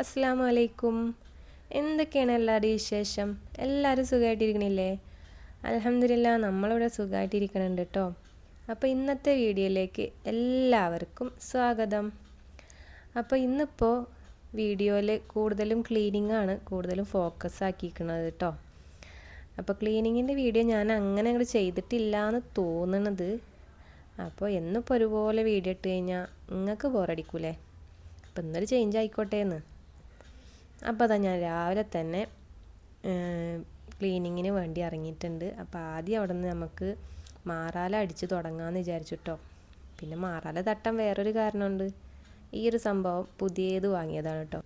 അസ്സാം വലൈക്കും എന്തൊക്കെയാണ് എല്ലാവരുടെയും വിശേഷം? എല്ലാവരും സുഖമായിട്ടിരിക്കണില്ലേ? അലഹമില്ല നമ്മളിവിടെ സുഖമായിട്ടിരിക്കണുണ്ട് കേട്ടോ അപ്പോൾ ഇന്നത്തെ വീഡിയോയിലേക്ക് എല്ലാവർക്കും സ്വാഗതം. അപ്പോൾ ഇന്നിപ്പോൾ വീഡിയോയിൽ കൂടുതലും ക്ലീനിങ് ആണ് കൂടുതലും ഫോക്കസ് ആക്കിയിരിക്കുന്നത് കേട്ടോ അപ്പോൾ ക്ലീനിങ്ങിന്റെ വീഡിയോ ഞാൻ അങ്ങനെ അങ്ങോട്ട് ചെയ്തിട്ടില്ല എന്ന് തോന്നണത്. അപ്പോൾ എന്നിപ്പോൾ ഒരുപോലെ വീഡിയോ ഇട്ട് കഴിഞ്ഞാൽ നിങ്ങൾക്ക് ബോറടിക്കൂലേ അപ്പം ഇന്നൊരു ചേഞ്ച് ആയിക്കോട്ടെ എന്ന് അപ്പോൾ അതാ ഞാൻ രാവിലെ തന്നെ ക്ലീനിങ്ങിന് വേണ്ടി ഇറങ്ങിയിട്ടുണ്ട്. അപ്പോൾ ആദ്യം അവിടെ നിന്ന് നമുക്ക് മാറാല അടിച്ച് തുടങ്ങാമെന്ന് വിചാരിച്ചിട്ടോ. പിന്നെ മാറാല തട്ടം വേറൊരു കാരണമുണ്ട്. ഈ ഒരു സംഭവം പുതിയത് വാങ്ങിയതാണ് കേട്ടോ.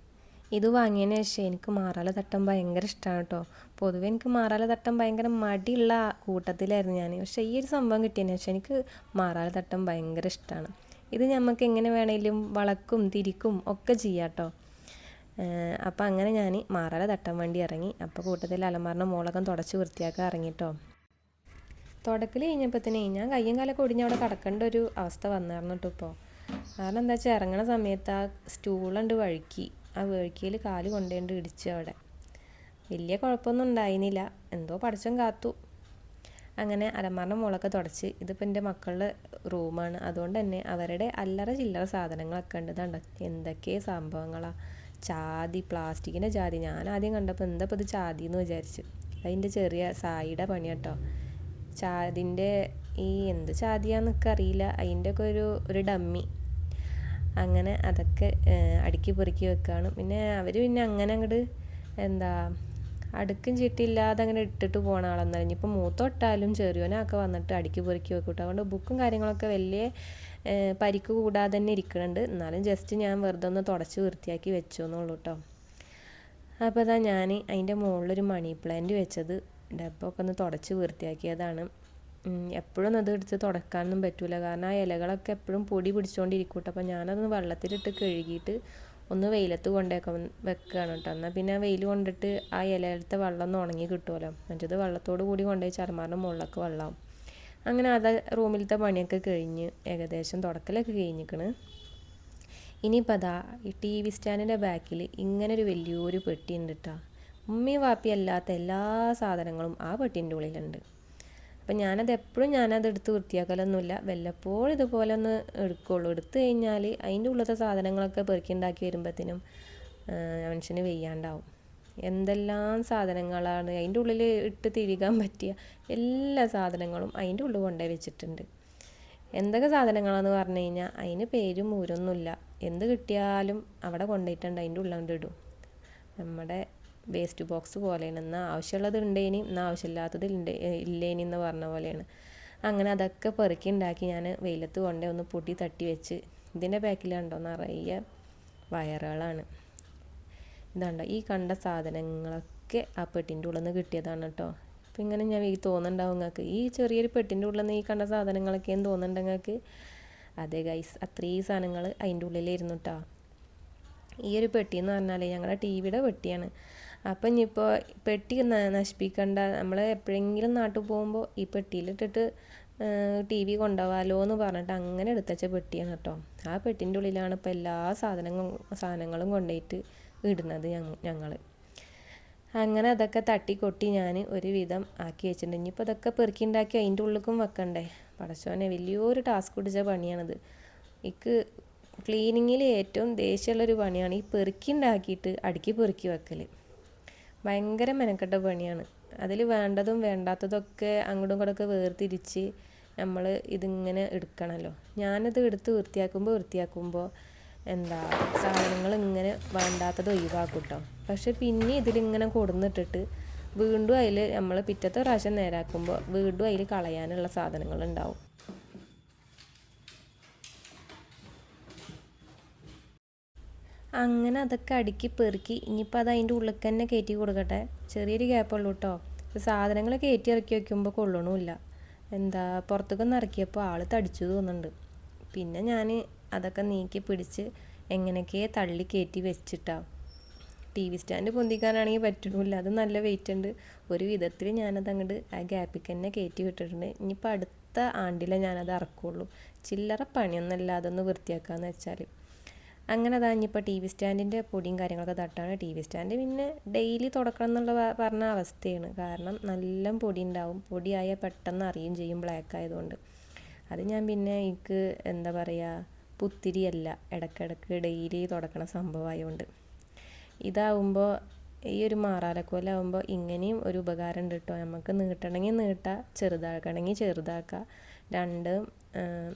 ഇത് വാങ്ങിയതിന് ശേഷം എനിക്ക് മാറാല തട്ടം ഭയങ്കര ഇഷ്ടമാണ് കേട്ടോ. പൊതുവെ എനിക്ക് മാറാല തട്ടം ഭയങ്കര മടിയുള്ള കൂട്ടത്തിലായിരുന്നു ഞാൻ. പക്ഷേ ഈ ഒരു സംഭവം കിട്ടിയതിന് ശേഷം എനിക്ക് മാറാല തട്ടം ഭയങ്കര ഇഷ്ടമാണ് ഇത് നമുക്ക് എങ്ങനെ വേണമെങ്കിലും വളക്കും തിരിക്കും ഒക്കെ ചെയ്യാം കേട്ടോ. അപ്പോൾ അങ്ങനെ ഞാൻ മാറാല തട്ടാൻ വേണ്ടി ഇറങ്ങി. അപ്പോൾ കൂട്ടത്തിൽ അലമാറിന്റെ മോളകം തുടച്ച് വൃത്തിയാക്കാൻ ഇറങ്ങിട്ടോ. തുടക്കൽ തന്നെ ഞാൻ കയ്യും കാലൊക്കെ ഒടിഞ്ഞ് അവിടെ കിടക്കേണ്ട ഒരു അവസ്ഥ വന്നായിരുന്നു കേട്ടോ ഇപ്പോൾ കാരണം എന്താ വെച്ചാൽ ഇറങ്ങണ സമയത്ത് ആ സ്റ്റൂളുണ്ട് വഴുക്കി. ആ വഴുക്കിയിൽ കാൽ കൊണ്ടുകൊണ്ട് ഇടിച്ചു അവിടെ. വലിയ കുഴപ്പമൊന്നും ഉണ്ടായിരുന്നില്ല എന്തോ പഠിച്ചും കാത്തു. അങ്ങനെ അലമാറിന്റെ മുളൊക്കെ തുടച്ച്. ഇതിപ്പോൾ എന്റെ മക്കളുടെ റൂമാണ്. അതുകൊണ്ട് തന്നെ അവരുടെ അല്ലറ ചില്ലറ സാധനങ്ങളൊക്കെ ഉണ്ട്. എന്തൊക്കെ സംഭവങ്ങളാണ് ചാതി പ്ലാസ്റ്റിക്കിന്റെ ചാതി. ഞാൻ ആദ്യം കണ്ടപ്പോൾ എന്താ ഇപ്പോൾ ഇത് ചാതി എന്ന് വിചാരിച്ചു. അതിന്റെ ചെറിയ സായിയുടെ പണി കേട്ടോ. ചാതിന്റെ ഈ എന്ത് ചാതിയാന്നൊക്കെ അറിയില്ല. അതിന്റെ ഒക്കെ ഒരു ഒരു ഡമ്മി. അങ്ങനെ അതൊക്കെ അടുക്കി പെറുക്കി വെക്കുകയാണ് പിന്നെ അവർ പിന്നെ അങ്ങനെ അങ്ങോട്ട് എന്താ അടുക്കും ചിട്ടില്ലാതെ അങ്ങനെ ഇട്ടിട്ട് പോണ ആളെന്നല്ല ഇനിയിപ്പോൾ മൂത്തൊട്ടാലും ചെറിയവനൊക്കെ വന്നിട്ട് അടുക്കി പൊറുക്കി വെക്കൂട്ടോ കേട്ടോ. അതുകൊണ്ട് ബുക്കും കാര്യങ്ങളൊക്കെ വലിയ പരിക്ക് കൂടാതെ തന്നെ ഇരിക്കുന്നുണ്ട് എന്നാലും ജസ്റ്റ് ഞാൻ വെറുതെ ഒന്ന് തുടച്ച് വൃത്തിയാക്കി വെച്ചു എന്നുള്ളൂ കേട്ടോ. അപ്പോൾ അതാ ഞാൻ അതിന്റെ മുകളിലൊരു മണി പ്ലാന്റ് വെച്ചത്. ഡബ്ബൊക്കെ ഒന്ന് തുടച്ച് വൃത്തിയാക്കിയതാണ്. എപ്പോഴും അത് എടുത്ത് തുടക്കാനൊന്നും പറ്റില്ല കാരണം ആ ഇലകളൊക്കെ എപ്പോഴും പൊടി പിടിച്ചുകൊണ്ടിരിക്കും കേട്ടോ. അപ്പോൾ ഞാനതൊന്ന് വെള്ളത്തിലിട്ട് കഴുകിയിട്ട് ഒന്ന് വെയിലത്ത് കൊണ്ടേക്ക വെക്കുകയാണ് കേട്ടോ. എന്നാൽ പിന്നെ വെയിൽ കൊണ്ടിട്ട് ആ ഇലയിലത്തെ വെള്ളം ഒന്ന് ഉണങ്ങി കിട്ടുമല്ലോ മറ്റേത് വെള്ളത്തോട് കൂടി കൊണ്ടുപോയി ചർമാറിന്റെ മുകളിലൊക്കെ വെള്ളമാവും അങ്ങനെ അത് റൂമിലത്തെ പണിയൊക്കെ കഴിഞ്ഞ് ഏകദേശം തുടക്കലൊക്കെ കഴിഞ്ഞിക്കണ്. ഇനിയിപ്പോൾ അതാ ഈ ടി വി സ്റ്റാൻഡിന്റെ ബാക്കിൽ ഇങ്ങനെ ഒരു വലിയൊരു പെട്ടി ഉണ്ട് കേട്ടോ. ഉമ്മയും വാപ്പി അല്ലാത്ത എല്ലാ സാധനങ്ങളും ആ പെട്ടിന്റെ ഉള്ളിലുണ്ട്. അപ്പം ഞാനത് എപ്പോഴും ഞാനത് എടുത്ത് വൃത്തിയാക്കലൊന്നുമില്ല. വല്ലപ്പോഴും ഇതുപോലെ ഒന്ന് എടുക്കുള്ളൂ. എടുത്തു കഴിഞ്ഞാൽ അതിന്റെ ഉള്ളത്തെ സാധനങ്ങളൊക്കെ പെറുക്കിണ്ടാക്കി വരുമ്പോഴത്തേനും മനുഷ്യന് വെയ്യാണ്ടാവും. എന്തെല്ലാം സാധനങ്ങളാണ് അതിന്റെ ഉള്ളിൽ ഇട്ട് തിരികാൻ പറ്റിയ എല്ലാ സാധനങ്ങളും അതിന്റെ ഉള്ളിൽ കൊണ്ടുപോയി വെച്ചിട്ടുണ്ട്. എന്തൊക്കെ സാധനങ്ങളാണെന്ന് പറഞ്ഞു കഴിഞ്ഞാൽ അതിന് പേരും ഊരൊന്നുമില്ല. എന്ത് കിട്ടിയാലും അവിടെ കൊണ്ടുപോയിട്ടുണ്ട് അതിന്റെ ഉള്ളിൽ ഇടും. നമ്മുടെ വേസ്റ്റ് ബോക്സ് പോലെയാണ്. എന്നാൽ ആവശ്യമുള്ളത് ഉണ്ടേനി എന്നാൽ ആവശ്യമില്ലാത്തത് ഉണ്ട് ഇല്ലേനി എന്ന് പറഞ്ഞ പോലെയാണ്. അങ്ങനെ അതൊക്കെ പെറുക്കി ഉണ്ടാക്കി ഞാൻ വെയിലത്ത് കൊണ്ടേ ഒന്ന് പൊടി തട്ടി വെച്ച്. ഇതിന്റെ ബാക്കിലുണ്ടോ നിറയെ വയറുകളാണ്. ഇതാണ്ടോ ഈ കണ്ട സാധനങ്ങളൊക്കെ ആ പെട്ടിന്റെ ഉള്ളിൽ നിന്ന് കിട്ടിയതാണ് കേട്ടോ അപ്പം ഇങ്ങനെ ഞാൻ ഈ തോന്നുന്നുണ്ടാവും നിങ്ങൾക്ക് ഈ ചെറിയൊരു പെട്ടിന്റെ ഉള്ളിൽ നിന്ന് ഈ കണ്ട സാധനങ്ങളൊക്കെ എന്ന് തോന്നുന്നുണ്ട് നിങ്ങൾക്ക് അതെ ഗൈസ് അത്രയും സാധനങ്ങൾ അതിന്റെ ഇരുന്നു കേട്ടോ ഈ ഒരു പെട്ടി എന്ന് പറഞ്ഞാൽ ഞങ്ങളുടെ ടി വിയുടെ പെട്ടിയാണ്. അപ്പം ഇനിയിപ്പോൾ പെട്ടി നശിപ്പിക്കണ്ട. നമ്മൾ എപ്പോഴെങ്കിലും നാട്ടിൽ പോകുമ്പോൾ ഈ പെട്ടിയിലിട്ടിട്ട് ടി വി കൊണ്ടുപോകാമല്ലോ എന്ന് പറഞ്ഞിട്ട് അങ്ങനെ എടുത്തച്ച പെട്ടിയാണ് കേട്ടോ. ആ പെട്ടിന്റെ ഉള്ളിലാണ് ഇപ്പോൾ എല്ലാ സാധനങ്ങളും സാധനങ്ങളും കൊണ്ടുപോയിട്ട് ഇടുന്നത് ഞങ്ങൾ അങ്ങനെ അതൊക്കെ തട്ടിക്കൊട്ടി ഞാൻ ഒരുവിധം ആക്കി വെച്ചിട്ടുണ്ട്. ഇനിയിപ്പോൾ അതൊക്കെ പെറുക്കി ഉണ്ടാക്കി അതിന്റെ ഉള്ളിലേക്കും വെക്കണ്ടേ? പടച്ചോനെ വലിയൊരു ടാസ്ക് പിടിച്ച പണിയാണിത്. എനിക്ക് ക്ലീനിങ്ങിൽ ഏറ്റവും ദേഷ്യമുള്ളൊരു പണിയാണ് ഈ പെറുക്കി ഉണ്ടാക്കിയിട്ട് അടുക്കി പെറുക്കി വെക്കൽ ഭയങ്കര മെനക്കെട്ട പണിയാണ്. അതിൽ വേണ്ടതും വേണ്ടാത്തതൊക്കെ അങ്ങോട്ടും ഇങ്ങോട്ടൊക്കെ വേർതിരിച്ച് നമ്മൾ ഇതിങ്ങനെ എടുക്കണമല്ലോ ഞാനിത് എടുത്ത് വൃത്തിയാക്കുമ്പോൾ വൃത്തിയാക്കുമ്പോൾ എന്താ സാധനങ്ങൾ ഇങ്ങനെ വേണ്ടാത്തത് ഒഴിവാക്കും കേട്ടോ പക്ഷെ പിന്നെ ഇതിലിങ്ങനെ കൊടുന്നിട്ടിട്ട് വീണ്ടും അതിൽ നമ്മൾ പിറ്റത്തെ പ്രാവശ്യം നേരാക്കുമ്പോൾ വീണ്ടും അതിൽ കളയാനുള്ള സാധനങ്ങൾ ഉണ്ടാവും അങ്ങനെ അതൊക്കെ അടുക്കി പെറുക്കി ഇനിയിപ്പോൾ അത് അതിന്റെ ഉള്ളിൽ തന്നെ കയറ്റി കൊടുക്കട്ടെ. ചെറിയൊരു ഗ്യാപ്പുള്ളൂ കേട്ടോ സാധനങ്ങൾ കയറ്റി ഇറക്കി വയ്ക്കുമ്പോൾ കൊള്ളണമില്ല എന്താ പുറത്തേക്കൊന്ന് ഇറക്കിയപ്പോൾ ആൾ തടിച്ചു തോന്നുന്നുണ്ട്. പിന്നെ ഞാൻ അതൊക്കെ നീക്കി പിടിച്ച് എങ്ങനെയൊക്കെ തള്ളി കയറ്റി വെച്ചിട്ടാ. ടി വി സ്റ്റാൻഡ് പൊന്തിക്കാനാണെങ്കിൽ പറ്റണില്ല അത് നല്ല വെയിറ്റ് ഉണ്ട്. ഒരു വിധത്തിൽ ഞാനത് അങ്ങോട്ട് ആ ഗ്യാപ്പിൽ തന്നെ കയറ്റി വിട്ടിട്ടുണ്ട്. ഇനിയിപ്പോൾ അടുത്ത ആണ്ടിലെ ഞാനത് ഇറക്കുള്ളൂ ചില്ലറ പണിയൊന്നുമല്ല അതൊന്ന് വൃത്തിയാക്കാന്ന് വെച്ചാൽ അങ്ങനെ അതാ ഇപ്പോൾ ടി വി സ്റ്റാൻഡിന്റെ പൊടിയും കാര്യങ്ങളൊക്കെ തട്ടാണ്. ടി വി സ്റ്റാൻഡ് പിന്നെ ഡെയിലി തുടക്കണം എന്നുള്ള പറഞ്ഞ അവസ്ഥയാണ്. കാരണം നല്ല പൊടി ഉണ്ടാവും പൊടിയായാൽ പെട്ടെന്ന് അറിയും ചെയ്യും ബ്ലാക്ക് ആയതുകൊണ്ട്. അത് ഞാൻ പിന്നെ എനിക്ക് എന്താ പറയുക പുത്തിരിയല്ല. ഇടയ്ക്കിടയ്ക്ക് ഡെയിലി തുടക്കണ സംഭവമായതുകൊണ്ട് ഇതാവുമ്പോൾ ഈ ഒരു മാറാലക്കോലാവുമ്പോൾ ഇങ്ങനെയും ഒരു ഉപകാരം ഉണ്ട് കേട്ടോ നമുക്ക് നീട്ടണമെങ്കിൽ നീട്ടാം ചെറുതാക്കണമെങ്കിൽ ചെറുതാക്കാം. രണ്ട്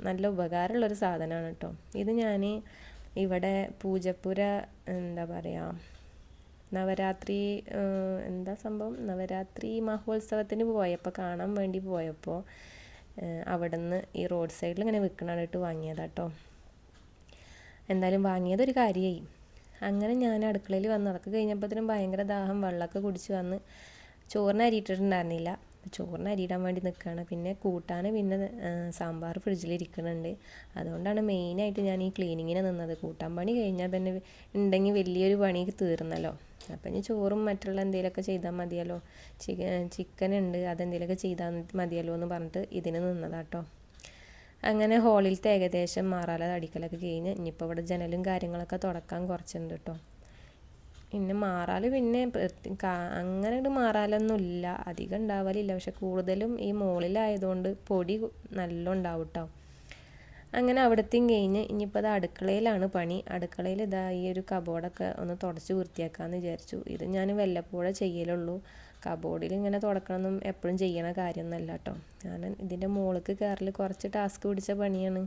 നല്ല ഉപകാരമുള്ളൊരു സാധനമാണ് കേട്ടോ ഇത് ഞാൻ ഇവിടെ പൂജപ്പുര എന്താ പറയുക നവരാത്രി എന്താ സംഭവം? നവരാത്രി മഹോത്സവത്തിന് പോയപ്പോൾ കാണാൻ വേണ്ടി പോയപ്പോൾ അവിടെ നിന്ന് ഈ റോഡ് സൈഡിൽ ഇങ്ങനെ വിൽക്കണായിട്ട് വാങ്ങിയതാട്ടോ എന്തായാലും വാങ്ങിയതൊരു കാര്യമായി അങ്ങനെ ഞാൻ അടുക്കളയിൽ വന്ന് അതൊക്കെ കഴിഞ്ഞപ്പോഴത്തേനും ഭയങ്കര ദാഹം വെള്ളമൊക്കെ കുടിച്ച് വന്ന് ചോറിന് അരിയിട്ടിട്ടുണ്ടായിരുന്നില്ല. ചോറിന് അരിയിടാൻ വേണ്ടി നിൽക്കുകയാണ് പിന്നെ കൂട്ടാൻ പിന്നെ സാമ്പാർ ഫ്രിഡ്ജിലിരിക്കുന്നുണ്ട് അതുകൊണ്ടാണ് മെയിനായിട്ട് ഞാൻ ഈ ക്ലീനിങ്ങിന് നിന്നത്. കൂട്ടാൻ പണി കഴിഞ്ഞാൽ പിന്നെ ഉണ്ടെങ്കിൽ വലിയൊരു പണി തീർന്നല്ലോ. അപ്പം ഇനി ചോറും മറ്റുള്ള എന്തെങ്കിലുമൊക്കെ ചെയ്താൽ മതിയല്ലോ. ചിക്കൻ ചിക്കൻ ഉണ്ട്. അതെന്തെങ്കിലുമൊക്കെ ചെയ്താൽ മതിയല്ലോ എന്ന് പറഞ്ഞിട്ട് ഇതിന് നിന്നതാട്ടോ. അങ്ങനെ ഹോളിലത്തെ ഏകദേശം മാറാല അടിക്കലൊക്കെ കഴിഞ്ഞ് ഇനിയിപ്പോൾ ഇവിടെ ജനലും കാര്യങ്ങളൊക്കെ തുടക്കാൻ കുറച്ചുണ്ട് കേട്ടോ പിന്നെ മാറാൽ പിന്നെ അങ്ങനെ ഒരു മാറാലൊന്നും ഇല്ല അധികം ഉണ്ടാവലില്ല പക്ഷെ കൂടുതലും ഈ മുകളിലായതുകൊണ്ട് പൊടി നല്ല ഉണ്ടാവും കേട്ടോ അങ്ങനെ അവിടത്തെയും കഴിഞ്ഞ് ഇനിയിപ്പോൾ അത് അടുക്കളയിലാണ് പണി. അടുക്കളയിൽ ഇതാ ഈ ഒരു കബോർഡൊക്കെ ഒന്ന് തുടച്ച് വൃത്തിയാക്കാമെന്ന് വിചാരിച്ചു. ഇത് ഞാൻ വല്ലപ്പോഴേ ചെയ്യലുള്ളൂ. കബോർഡിൽ ഇങ്ങനെ തുടക്കണമെന്നും എപ്പോഴും ചെയ്യണ കാര്യമൊന്നുമല്ല കേട്ടോ ഞാൻ ഇതിന്റെ മുകൾക്ക് കയറൽ കുറച്ച് ടാസ്ക് പിടിച്ച പണിയാണ്.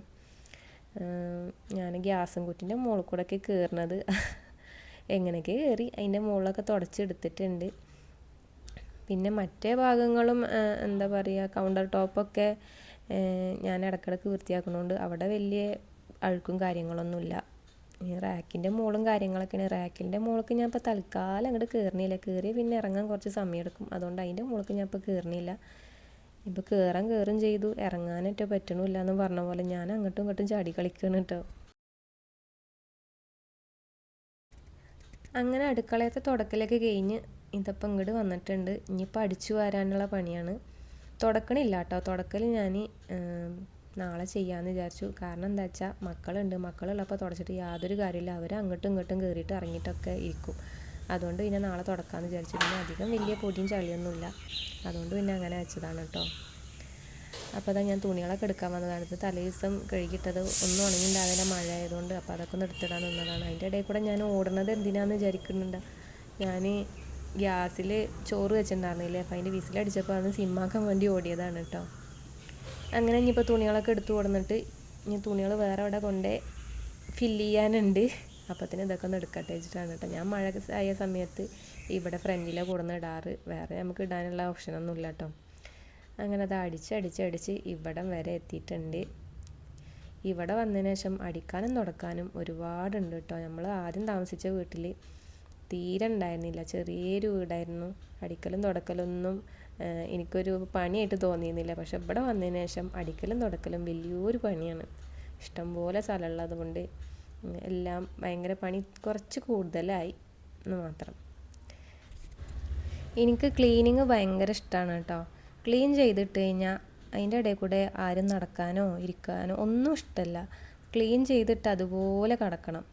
ഞാൻ ഗ്യാസും കുറ്റിന്റെ മുകളിൽ കൂടെയൊക്കെ കയറുന്നത് എങ്ങനെയൊക്കെ കയറി അതിന്റെ മുകളിലൊക്കെ തുടച്ചെടുത്തിട്ടുണ്ട്. പിന്നെ മറ്റേ ഭാഗങ്ങളും എന്താ പറയുക കൗണ്ടർ ടോപ്പൊക്കെ ഞാൻ ഇടക്കിടക്ക് വൃത്തിയാക്കുന്നതുകൊണ്ട് അവിടെ വലിയ അഴുക്കും കാര്യങ്ങളൊന്നുമില്ല. റാക്കിന്റെ മുകളും കാര്യങ്ങളൊക്കെയാണ്. റാക്കിന്റെ മുകൾക്ക് ഞാൻ ഇപ്പോൾ തൽക്കാലം അങ്ങോട്ട് കയറണില്ല കയറി പിന്നെ ഇറങ്ങാൻ കുറച്ച് സമയമെടുക്കും. അതുകൊണ്ട് അതിന്റെ മുകൾക്ക് ഞാൻ ഇപ്പോൾ കയറണില്ല ഇപ്പോൾ കയറാൻ കയറും ചെയ്തു. ഇറങ്ങാനായിട്ട് പറ്റണില്ല എന്ന് പറഞ്ഞ പോലെ ഞാൻ അങ്ങോട്ടും ഇങ്ങോട്ടും ചാടി കളിക്കണം കേട്ടോ. അങ്ങനെ അടുക്കളയത്തെ തുടക്കലൊക്കെ കഴിഞ്ഞ് ഇതപ്പം ഇങ്ങോട്ട് വന്നിട്ടുണ്ട്. ഇനിയിപ്പോൾ അടിച്ചു വരാനുള്ള പണിയാണ്. തുടക്കണില്ല കേട്ടോ തുടക്കൽ ഞാൻ നാളെ ചെയ്യാമെന്ന് വിചാരിച്ചു. കാരണം എന്താ വെച്ചാൽ മക്കളുണ്ട്. മക്കളുള്ളപ്പോൾ തുടച്ചിട്ട് യാതൊരു കാര്യമില്ല. അവർ അങ്ങോട്ടും ഇങ്ങോട്ടും കയറിയിട്ട് ഇറങ്ങിയിട്ടൊക്കെ ഇരിക്കും. അതുകൊണ്ട് പിന്നെ നാളെ തുടക്കാമെന്ന് വിചാരിച്ചു. പിന്നെ അധികം വലിയ പൊടിയും ചളിയൊന്നുമില്ല. അതുകൊണ്ട് പിന്നെ അങ്ങനെ വെച്ചതാണ് കേട്ടോ അപ്പോൾ അതാ ഞാൻ തുണികളൊക്കെ എടുക്കാൻ വന്നതാണ് ഇത് തലേ ദിവസം കഴുകിയിട്ടത് ഒന്നും ഉണങ്ങിണ്ടാവില്ല മഴ ആയതുകൊണ്ട് അപ്പോൾ അതൊക്കെ ഒന്ന് എടുത്തിടാൻ നിന്നതാണ്. അതിന്റെ ഇടയിൽ കൂടെ ഞാൻ ഓടുന്നത് എന്തിനാന്ന് വിചാരിക്കുന്നുണ്ട്. ഞാൻ ഗ്യാസിൽ ചോറ് വെച്ചിട്ടുണ്ടായിരുന്നില്ലേ? അപ്പോൾ അതിന്റെ വിസിലടിച്ചപ്പോൾ അന്ന് സിമ്മാക്കാൻ വേണ്ടി ഓടിയതാണ് കേട്ടോ അങ്ങനെ ഇനിയിപ്പോൾ തുണികളൊക്കെ എടുത്തു കൊടുന്നിട്ട് ഇനി തുണികൾ വേറെ അവിടെ കൊണ്ടേ ഫില്ല് ചെയ്യാനുണ്ട്. അപ്പത്തിന് ഇതൊക്കെ ഒന്ന് എടുക്കട്ടെ വെച്ചിട്ടാണ് കേട്ടോ ഞാൻ മഴ ആയ സമയത്ത് ഇവിടെ ഫ്രണ്ടിലെ കൂടുന്ന ഇടാറ്. വേറെ നമുക്ക് ഇടാനുള്ള ഓപ്ഷനൊന്നും ഇല്ല കേട്ടോ അങ്ങനെ അത് അടിച്ച് അടിച്ച് അടിച്ച് ഇവിടം വരെ എത്തിയിട്ടുണ്ട്. ഇവിടെ വന്നതിന് ശേഷം അടിക്കാനും തുടക്കാനും ഒരുപാടുണ്ട് കേട്ടോ. നമ്മൾ ആദ്യം താമസിച്ച വീട്ടിൽ തീരെ ഉണ്ടായിരുന്നില്ല. ചെറിയൊരു വീടായിരുന്നു. അടിക്കലും തുടക്കലൊന്നും എനിക്കൊരു പണിയായിട്ട് തോന്നിയിരുന്നില്ല. പക്ഷെ ഇവിടെ വന്നതിന് ശേഷം അടിക്കലും തുടക്കലും വലിയൊരു പണിയാണ്. ഇഷ്ടംപോലെ സ്ഥലമുള്ളത് കൊണ്ട് എല്ലാം ഭയങ്കര പണി കുറച്ച് കൂടുതലായി എന്ന് മാത്രം. എനിക്ക് ക്ലീനിങ് ഭയങ്കര ഇഷ്ടമാണ് കേട്ടോ. ക്ലീൻ ചെയ്തിട്ട് കഴിഞ്ഞാൽ അതിന്റെ ഇടയിൽ കൂടെ ആരും നടക്കാനോ ഇരിക്കാനോ ഒന്നും ഇഷ്ടമല്ല. ക്ലീൻ ചെയ്തിട്ട് അതുപോലെ കിടക്കണം.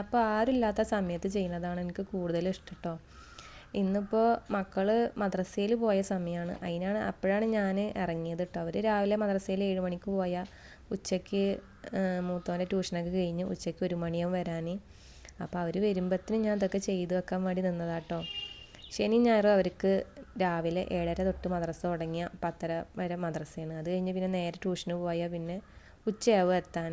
അപ്പോൾ ആരുമില്ലാത്ത സമയത്ത് ചെയ്യുന്നതാണ് എനിക്ക് കൂടുതൽ ഇഷ്ടം കേട്ടോ ഇന്നിപ്പോൾ മക്കൾ മദ്രസയിൽ പോയ സമയമാണ്. അതിനാണ് അപ്പോഴാണ് ഞാൻ ഇറങ്ങിയത് കേട്ടോ. അവർ രാവിലെ മദ്രസയിൽ ഏഴ് മണിക്ക് പോയാൽ ഉച്ചയ്ക്ക് മൂത്തോന്റെ ട്യൂഷനൊക്കെ കഴിഞ്ഞ് ഉച്ചയ്ക്ക് ഒരു മണിയാവും വരാൻ. അപ്പോൾ അവർ വരുമ്പോഴത്തേനും ഞാൻ ഇതൊക്കെ ചെയ്തു വെക്കാൻ വേണ്ടി നിന്നതാട്ടോ. ശനി ഞായറും അവർക്ക് രാവിലെ ഏഴര തൊട്ട് മദ്രസ തുടങ്ങിയ പത്തര വരെ മദ്രസയാണ്. അത് കഴിഞ്ഞ് പിന്നെ നേരെ ട്യൂഷന് പോയാൽ പിന്നെ ഉച്ചയാവും എത്താൻ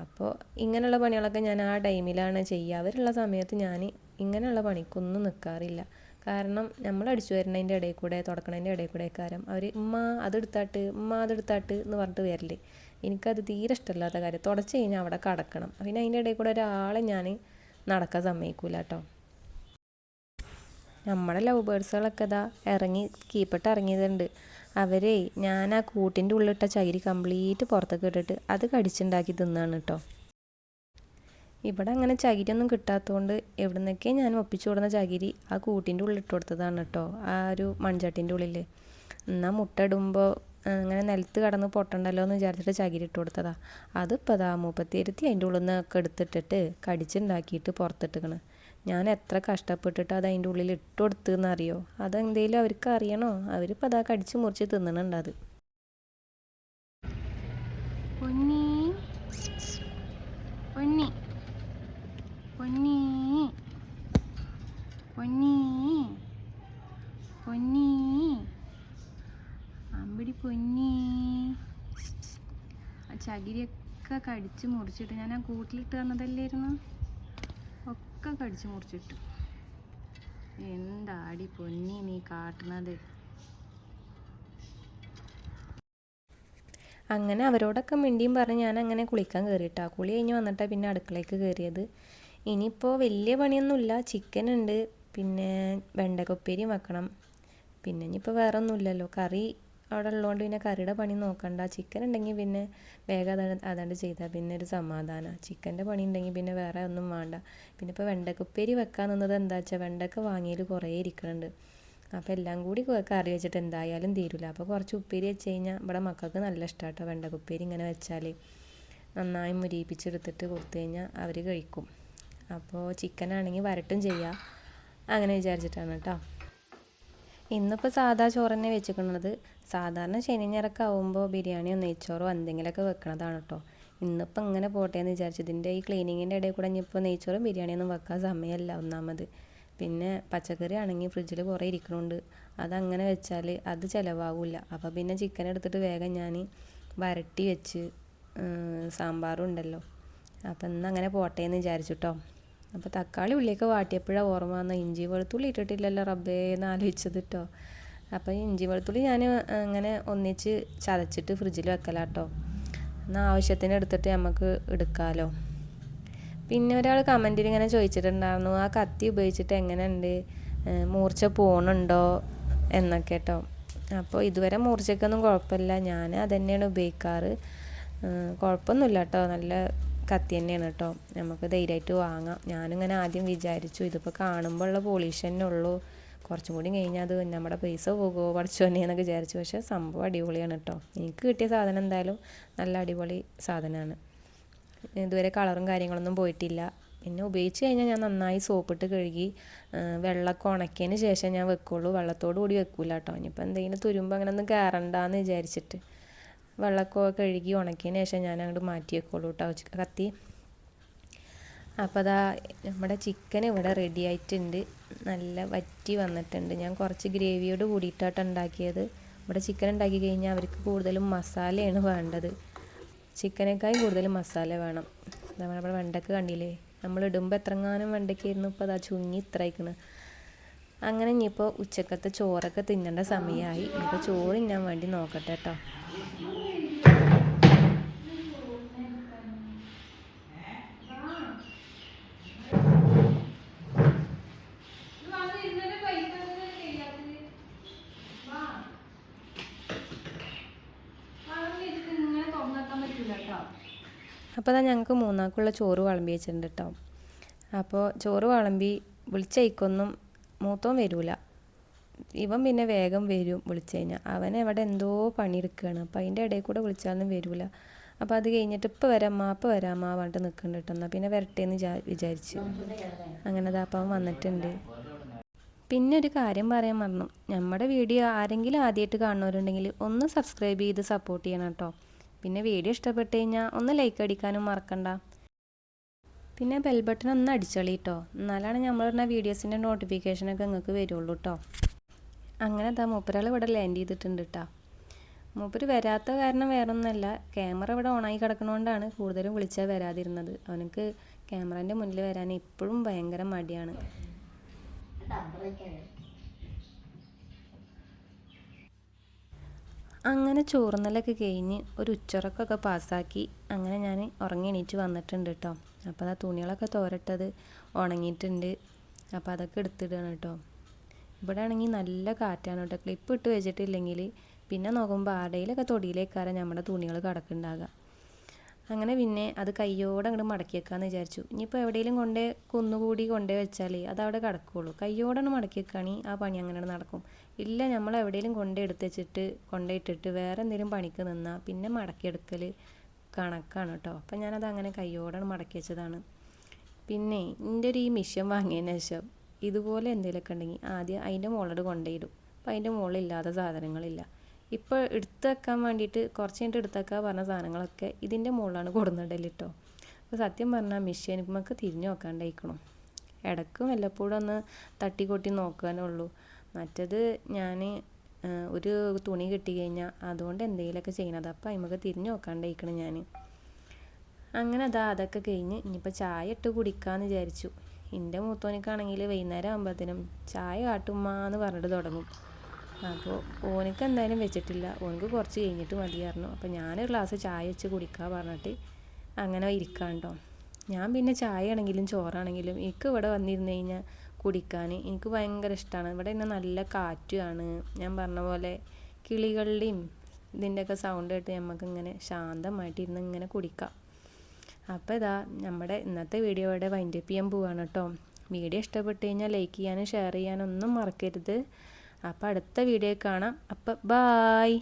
അപ്പോൾ ഇങ്ങനെയുള്ള പണികളൊക്കെ ഞാൻ ആ ടൈമിലാണ് ചെയ്യുക. അവരുള്ള സമയത്ത് ഞാൻ ഇങ്ങനെയുള്ള പണിക്കൊന്നും നിൽക്കാറില്ല കാരണം നമ്മൾ അടിച്ചു വരുന്നതിന്റെ ഇടയിൽ കൂടെ തുടക്കണതിന്റെ ഇടയിൽ കൂടെ കാരം അവർ ഉമ്മ അതെടുത്താട്ട് ഉമ്മ അതെടുത്താട്ട് എന്ന് പറഞ്ഞിട്ട് വരില്ലേ എനിക്കത് തീരെ ഇഷ്ടമില്ലാത്ത കാര്യം. തുടച്ച് കഴിഞ്ഞാൽ അവിടെ കടക്കണം. പിന്നെ അതിന്റെ ഇടയിൽ കൂടെ ഒരാളെ ഞാൻ നടക്കാൻ സമ്മതിക്കൂല കേട്ടോ. നമ്മുടെ ലവ് ബേർഡ്സുകളൊക്കെ ഇതാ ഇറങ്ങി കീപ്പിട്ട് ഇറങ്ങിയതുണ്ട് അവരെ ഞാൻ ആ കൂട്ടിന്റെ ഉള്ളിട്ട ചകിരി കംപ്ലീറ്റ് പുറത്തേക്ക് ഇട്ടിട്ട് അത് കടിച്ചുണ്ടാക്കി തിന്നാണ് കേട്ടോ ഇവിടെ അങ്ങനെ ചകിരിയൊന്നും കിട്ടാത്തതുകൊണ്ട് എവിടുന്നൊക്കെ ഞാൻ ഒപ്പിച്ചു കൊടുന്ന ചകിരി ആ കൂട്ടിന്റെ ഉള്ളിൽ ഇട്ട് കൊടുത്തതാണ് കേട്ടോ ആ ഒരു മൺചട്ടിന്റെ ഉള്ളിൽ എന്നാൽ മുട്ട ഇടുമ്പോൾ അങ്ങനെ നിലത്ത് കടന്ന് പൊട്ടണ്ടല്ലോ എന്ന് വിചാരിച്ചിട്ട് ചകിരി ഇട്ട് കൊടുത്തതാ. അതിപ്പോൾ അതാ മുപ്പത്തിരുത്തി അതിന്റെ ഉള്ളിൽ നിന്നൊക്കെ എടുത്തിട്ടിട്ട് കടിച്ചുണ്ടാക്കിയിട്ട് പുറത്തിട്ടിക്കണ്. ഞാൻ എത്ര കഷ്ടപ്പെട്ടിട്ട് അത് അതിന്റെ ഉള്ളിൽ ഇട്ട് കൊടുത്തെന്നറിയോ അതെന്തേലും അവർക്ക് അറിയണോ? അവരിപ്പോൾ അതാ കടിച്ച് മുറിച്ച് തിന്നണുണ്ട് അത്. പൊന്നി. ചകിരിയൊക്കെ കടിച്ച് മുറിച്ചിട്ട് ഞാൻ ആ കൂട്ടിലിട്ട് തന്നതല്ലായിരുന്നു ഒക്കെ കടിച്ചു മുറിച്ചിട്ടു. എന്താടി പൊന്നി നീ കാട്ടുന്നത്? അങ്ങനെ അവരോടൊക്കെ മിണ്ടിയും പറഞ്ഞ് ഞാൻ അങ്ങനെ കുളിക്കാൻ കയറിയിട്ടാ കുളി കഴിഞ്ഞ് വന്നിട്ടാണ് പിന്നെ അടുക്കളയ്ക്ക് കയറിയത് ഇനിയിപ്പോൾ വലിയ പണിയൊന്നുമില്ല. ചിക്കൻ ഉണ്ട്. പിന്നെ വെണ്ടക്കൊപ്പേരിയും വെക്കണം. പിന്നെ ഇനിയിപ്പോൾ വേറെ ഒന്നുമില്ലല്ലോ കറി അവിടെ ഉള്ളതുകൊണ്ട് പിന്നെ കറിയുടെ പണി നോക്കണ്ട. ചിക്കൻ ഉണ്ടെങ്കിൽ പിന്നെ വേഗം അതാണ് അതാണ്ട് ചെയ്താൽ പിന്നെ ഒരു സമാധാനം. ചിക്കന്റെ പണി ഉണ്ടെങ്കിൽ പിന്നെ വേറെ ഒന്നും വേണ്ട. പിന്നെ ഇപ്പോൾ വെണ്ടക്കുപ്പേരി വെക്കാൻ നിന്നത് എന്താ വെച്ചാൽ വെണ്ടക്ക വാങ്ങിയിൽ കുറേ ഇരിക്കുന്നുണ്ട് അപ്പോൾ എല്ലാം കൂടി കറി വെച്ചിട്ട് എന്തായാലും തീരില്ല അപ്പോൾ കുറച്ച് ഉപ്പേരി വെച്ച് കഴിഞ്ഞാൽ ഇവിടെ മക്കൾക്ക് നല്ല ഇഷ്ടമാണ് കേട്ടോ വെണ്ടക്ക ഉപ്പേരി ഇങ്ങനെ വെച്ചാൽ നന്നായി മുരിയിപ്പിച്ചെടുത്തിട്ട് കൊടുത്തു കഴിഞ്ഞാൽ അവർ കഴിക്കും. അപ്പോൾ ചിക്കനാണെങ്കിൽ വരട്ടും ചെയ്യാം. അങ്ങനെ വിചാരിച്ചിട്ടാണ് കേട്ടോ ഇന്നിപ്പോൾ സാധാ ചോറ് തന്നെ വെച്ചിരിക്കുന്നത് സാധാരണ ശനി ഞായറൊക്കെ ആവുമ്പോൾ ബിരിയാണിയോ നെയ്ച്ചോറോ എന്തെങ്കിലുമൊക്കെ വെക്കണതാണ് കേട്ടോ ഇന്നിപ്പോൾ ഇങ്ങനെ പോട്ടെ എന്ന് വിചാരിച്ചു ഇതിന്റെ ഈ ക്ലീനിങ്ങിന്റെ ഇടയിൽ കൂടെ ഇനിയിപ്പോൾ നെയ്ച്ചോറും ബിരിയാണിയൊന്നും വെക്കാൻ സമയമല്ല ഒന്നാമത്. പിന്നെ പച്ചക്കറി ആണെങ്കിൽ ഫ്രിഡ്ജിൽ കുറേ ഇരിക്കണുണ്ട്. അതങ്ങനെ വെച്ചാൽ അത് ചിലവാകില്ല അപ്പോൾ പിന്നെ ചിക്കൻ എടുത്തിട്ട് വേഗം ഞാൻ വരട്ടി വെച്ച് സാമ്പാറും ഉണ്ടല്ലോ. അപ്പം ഇന്ന് അങ്ങനെ പോട്ടെ എന്ന് വിചാരിച്ചു കേട്ടോ അപ്പോൾ തക്കാളി ഉള്ളിയൊക്കെ വാട്ടിയപ്പോഴാണ് ഓർമ്മ വന്ന ഇഞ്ചി വെളുത്തുള്ളി ഇട്ടിട്ടില്ലല്ലോ റബ്ബേ എന്ന് ആലോചിച്ചത് കേട്ടോ അപ്പോൾ ഇഞ്ചി വെളുത്തുള്ളി ഞാൻ അങ്ങനെ ഒന്നിച്ച് ചതച്ചിട്ട് ഫ്രിഡ്ജിൽ വെക്കലാട്ടോ എന്നാൽ ആവശ്യത്തിന് എടുത്തിട്ട് നമുക്ക് എടുക്കാമല്ലോ പിന്നെ ഒരാൾ കമന്റിൽ ഇങ്ങനെ ചോദിച്ചിട്ടുണ്ടായിരുന്നു ആ കത്തി ഉപയോഗിച്ചിട്ട് എങ്ങനെയുണ്ട്? മൂർച്ച പോണുണ്ടോ? എന്നൊക്കെ കേട്ടോ അപ്പോൾ ഇതുവരെ മൂർച്ചയ്ക്കൊന്നും കുഴപ്പമില്ല. ഞാൻ അത് ഉപയോഗിക്കാറ്. കുഴപ്പമൊന്നുമില്ല കേട്ടോ നല്ല കത്തി തന്നെയാണ് കേട്ടോ. നമുക്ക് ധൈര്യമായിട്ട് വാങ്ങാം. ഞാനിങ്ങനെ ആദ്യം വിചാരിച്ചു ഇതിപ്പോൾ കാണുമ്പോൾ ഉള്ള പോളിഷ് തന്നെ ഉള്ളൂ. കുറച്ചും കൂടി കഴിഞ്ഞാൽ അത് നമ്മുടെ പൈസ പോകുമോ പഠിച്ചോനെ എന്നൊക്കെ വിചാരിച്ചു. പക്ഷേ സംഭവം അടിപൊളിയാണ് കേട്ടോ. എനിക്ക് കിട്ടിയ സാധനം എന്തായാലും നല്ല അടിപൊളി സാധനമാണ്. ഇതുവരെ കളറും കാര്യങ്ങളൊന്നും പോയിട്ടില്ല. പിന്നെ ഉപയോഗിച്ച് കഴിഞ്ഞാൽ ഞാൻ നന്നായി സോപ്പിട്ട് കഴുകി വെള്ളമൊക്കെ ഉണക്കിയതിന് ശേഷം ഞാൻ വെക്കുള്ളൂ. വെള്ളത്തോടു കൂടി വെക്കൂല കേട്ടോ. ഇനിയിപ്പോൾ എന്തെങ്കിലും തുരുമ്പ് അങ്ങനെ ഒന്നും കയറണ്ടെന്ന് വിചാരിച്ചിട്ട്. വെള്ളമൊക്കെ കഴുകി ഉണക്കിയതിന് ശേഷം ഞാൻ അങ്ങോട്ട് മാറ്റി വെക്കുള്ളൂ കേട്ടോ കത്തി. അപ്പോൾ അതാ നമ്മുടെ ചിക്കൻ ഇവിടെ റെഡി ആയിട്ടുണ്ട്. നല്ല വറ്റി വന്നിട്ടുണ്ട്. ഞാൻ കുറച്ച് ഗ്രേവിയോട് കൂടിയിട്ടാണ് ഉണ്ടാക്കിയത്. ഇവിടെ ചിക്കൻ ഉണ്ടാക്കി കഴിഞ്ഞാൽ അവർക്ക് കൂടുതലും മസാലയാണ് വേണ്ടത്. ചിക്കനേക്കായി കൂടുതൽ മസാല വേണം. നമ്മുടെ വെണ്ടയ്ക്ക് കണ്ടില്ലേ? നമ്മൾ ഇടുമ്പോൾ എത്രങ്ങാനും വെണ്ടയ്ക്കായിരുന്നു ഇപ്പോൾ അതാ ചുങ്ങി ഇത്ര അയക്കണ് അങ്ങനെ ഇനിയിപ്പോൾ ഉച്ചക്കത്തെ ചോറൊക്കെ തിന്നേണ്ട സമയമായി ഇപ്പോൾ ചോറ് ഞാൻ വേണ്ടി നോക്കട്ടെ കേട്ടോ അപ്പോൾ അതാ ഞങ്ങൾക്ക് മൂന്നാക്കുള്ള ചോറ് വിളമ്പി വെച്ചിട്ടുണ്ട് കേട്ടോ അപ്പോൾ ചോറ് വിളമ്പി വിളിച്ചയക്കൊന്നും മൂത്തോൻ വരൂല. ഇവൻ പിന്നെ വേഗം വരും വിളിച്ചു കഴിഞ്ഞാൽ അവൻ എവിടെ എന്തോ പണിയെടുക്കുകയാണ് അപ്പോൾ അതിന്റെ ഇടയിൽ കൂടെ വിളിച്ചാലൊന്നും വരൂല. അപ്പോൾ അത് കഴിഞ്ഞിട്ട് ഇപ്പോൾ വരാമ്മ അപ്പോൾ വരാമ്മ പറഞ്ഞിട്ട് നിൽക്കുന്നുണ്ട് കേട്ടോ എന്നാൽ പിന്നെ വരട്ടെ എന്ന് വിചാ- വിചാരിച്ചു. അങ്ങനെ അപ്പം വന്നിട്ടുണ്ട്. പിന്നെ ഒരു കാര്യം പറയാൻ മറന്നു. നമ്മുടെ വീഡിയോ ആരെങ്കിലും ആദ്യമായിട്ട് കാണുന്നവരുണ്ടെങ്കിൽ ഒന്ന് സബ്സ്ക്രൈബ് ചെയ്ത് സപ്പോർട്ട് ചെയ്യണം കേട്ടോ പിന്നെ വീഡിയോ ഇഷ്ടപ്പെട്ട് കഴിഞ്ഞാൽ ഒന്ന് ലൈക്ക് അടിക്കാനും മറക്കണ്ട. പിന്നെ ബെൽ ബട്ടൺ ഒന്ന് അടിച്ചോളി കേട്ടോ എന്നാലാണ് പറഞ്ഞ വീഡിയോസിന്റെ നോട്ടിഫിക്കേഷനൊക്കെ നിങ്ങൾക്ക് വരുള്ളൂ കേട്ടോ അങ്ങനെ എന്താ മൂപ്പരാൾ ഇവിടെ ലാൻഡ് ചെയ്തിട്ടുണ്ട് കേട്ടോ മൂപ്പര് വരാത്ത കാരണം വേറൊന്നുമല്ല. ക്യാമറ ഇവിടെ ഓണായി കിടക്കണോണ്ടാണ് കൂടുതലും വിളിച്ചാൽ വരാതിരുന്നത്. അവനക്ക് ക്യാമറേന്റെ മുന്നിൽ വരാൻ ഇപ്പോഴും ഭയങ്കര മടിയാണ്. അങ്ങനെ ചോറുന്നലൊക്കെ കഴിഞ്ഞ് ഒരു ഉച്ചറക്കൊക്കെ പാസ്സാക്കി അങ്ങനെ ഞാൻ ഉറങ്ങി എണീറ്റ് വന്നിട്ടുണ്ട് കേട്ടോ. അപ്പോൾ ആ തുണികളൊക്കെ തോരട്ടത് ഉണങ്ങിയിട്ടുണ്ട്. അപ്പോൾ അതൊക്കെ എടുത്തിടുകയാണ് കേട്ടോ. ഇവിടെ ആണെങ്കിൽ നല്ല കാറ്റാണ് കേട്ടോ. ക്ലിപ്പ് ഇട്ട് വെച്ചിട്ടില്ലെങ്കിൽ പിന്നെ നോക്കുമ്പോൾ ആടയിലൊക്കെ തൊടിയിലേക്കാരം നമ്മുടെ തുണികൾ കിടക്കുന്നുണ്ടാകുക അങ്ങനെ പിന്നെ അത് കയ്യോടെ അങ്ങോട്ട് മടക്കി വെക്കാമെന്ന് വിചാരിച്ചു. ഇനിയിപ്പോൾ എവിടെയെങ്കിലും കൊണ്ടേ കുന്നുകൂടി കൊണ്ടേ വെച്ചാൽ അത് അവിടെ കിടക്കുകയുള്ളൂ കയ്യോടെ മടക്കി വെക്കുകയാണെങ്കിൽ ആ പണി അങ്ങനെ നടക്കും. ഇല്ല നമ്മൾ എവിടെയെങ്കിലും കൊണ്ടേ എടുത്ത് വെച്ചിട്ട് കൊണ്ടുപോയിട്ടിട്ട് വേറെ എന്തെങ്കിലും പണിക്ക് നിന്നാൽ പിന്നെ മടക്കിയെടുക്കൽ കണക്കാണ് കേട്ടോ അപ്പം ഞാനത് അങ്ങനെ കയ്യോടെ മടക്കി വെച്ചതാണ്. പിന്നെ എന്റെ ഒരു ഈ മിഷൻ വാങ്ങിയതിന് ശേഷം ഇതുപോലെ എന്തെങ്കിലുമൊക്കെ ഉണ്ടെങ്കിൽ ആദ്യം അതിന്റെ മുകളിലോട്ട് കൊണ്ടുപോയിടും അപ്പം അതിന്റെ മുകളിലില്ലാത്ത സാധനങ്ങളില്ല. ഇപ്പോൾ എടുത്തു വെക്കാൻ വേണ്ടിയിട്ട് കുറച്ച് കഴിഞ്ഞിട്ട് എടുത്തേക്കാൻ പറഞ്ഞ സാധനങ്ങളൊക്കെ ഇതിന്റെ മുകളിലാണ് കൊടുന്നിടൽ കേട്ടോ അപ്പോൾ സത്യം പറഞ്ഞാൽ മിഷൻ നമുക്ക് തിരിഞ്ഞു നോക്കാണ്ടായിക്കണം. ഇടയ്ക്കും വല്ലപ്പോഴും ഒന്ന് തട്ടിക്കൊട്ടി കൊട്ടി ഉള്ളൂ. മറ്റത് ഞാൻ ഒരു തുണി കിട്ടി കഴിഞ്ഞാൽ അതുകൊണ്ട് എന്തെങ്കിലുമൊക്കെ ചെയ്യണത്. അപ്പം അതിമക്ക് തിരിഞ്ഞു നോക്കാണ്ടിരിക്കണം ഞാൻ അങ്ങനെ അതാ അതൊക്കെ കഴിഞ്ഞ് ഇനിയിപ്പോൾ ചായ ഇട്ട് കുടിക്കാമെന്ന് വിചാരിച്ചു. എന്റെ മൂത്തോനിക്കാണെങ്കിൽ വൈകുന്നേരം ആകുമ്പോഴത്തേനും ചായ കാട്ടുമ്മാന്ന് പറഞ്ഞിട്ട് തുടങ്ങും. അപ്പോൾ ഓനക്ക് എന്തായാലും വെച്ചിട്ടില്ല. ഓനക്ക് കുറച്ച് കഴിഞ്ഞിട്ട് മതിയായിരുന്നു അപ്പോൾ ഞാനൊരു ഗ്ലാസ് ചായ വെച്ച് കുടിക്കാൻ പറഞ്ഞിട്ട് അങ്ങനെ ഇരിക്കാണ്ടോ ഞാൻ പിന്നെ ചായ ആണെങ്കിലും ചോറാണെങ്കിലും എനിക്ക് ഇവിടെ വന്നിരുന്നു കഴിഞ്ഞാൽ കുടിക്കാൻ എനിക്ക് ഭയങ്കര ഇഷ്ടമാണ് ഇവിടെ ഇന്ന് നല്ല കാറ്റുമാണ്. ഞാൻ പറഞ്ഞ പോലെ കിളികളുടെയും ഇതിന്റെയൊക്കെ സൗണ്ട് കേട്ട് നമുക്ക് ഇങ്ങനെ ശാന്തമായിട്ട് ഇരുന്ന് ഇങ്ങനെ കുടിക്കാം. അപ്പോൾ ഇതാ നമ്മുടെ ഇന്നത്തെ വീഡിയോ ഇവിടെ വൈൻഡപ്പ് ചെയ്യാൻ പോവാണ് കേട്ടോ വീഡിയോ ഇഷ്ടപ്പെട്ട് കഴിഞ്ഞാൽ ലൈക്ക് ചെയ്യാനും ഷെയർ ചെയ്യാനും ഒന്നും മറക്കരുത്. അപ്പോൾ അടുത്ത വീഡിയോ കാണാം. അപ്പോൾ ബായ്